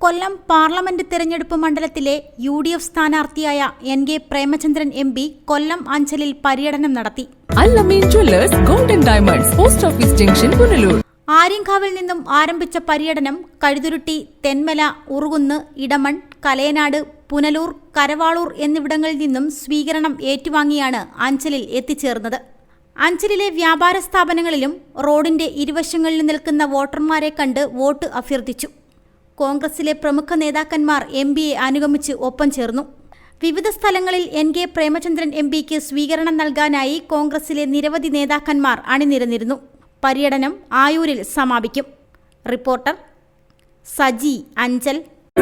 കൊല്ലം parliament തെരഞ്ഞെടുപ്പ് മണ്ഡലത്തിലെ U D F സ്ഥാനാർത്ഥിയായ N K Premachandran M P Kollam അഞ്ചലിൽ പര്യടനം നടത്തി. Golden diamonds post office junction Punalur ആര്യങ്കാവിൽ നിന്നും ആരംഭിച്ച പര്യടനം കഴുതുരുട്ടി തെന്മല ഉറുകുന്ന് ഇടമൺ കലയനാട് പുനലൂർ കരവാളൂർ എന്നിവിടങ്ങളിൽ നിന്നും സ്വീകരണം ഏറ്റുവാങ്ങിയാണ് അഞ്ചലിൽ എത്തിച്ചേർന്നത്. അഞ്ചലിലെ വ്യാപാര സ്ഥാപനങ്ങളിലും റോഡിന്റെ ഇരുവശങ്ങളിൽ നിൽക്കുന്ന വോട്ടർമാരെ കണ്ട് വോട്ട് അഭ്യർത്ഥിച്ചു. കോൺഗ്രസിലെ പ്രമുഖ നേതാക്കന്മാർ എം പിയെ അനുഗമിച്ച് ഒപ്പം ചേർന്നു. വിവിധ സ്ഥലങ്ങളിൽ എൻ കെ പ്രേമചന്ദ്രൻ എം പിക്ക് സ്വീകരണം നൽകാനായി കോൺഗ്രസിലെ നിരവധി നേതാക്കന്മാർ അണിനിരന്നിരുന്നു. പര്യടനം ആയൂരിൽ സമാപിക്കും. റിപ്പോർട്ടർ സജി അഞ്ചൽ.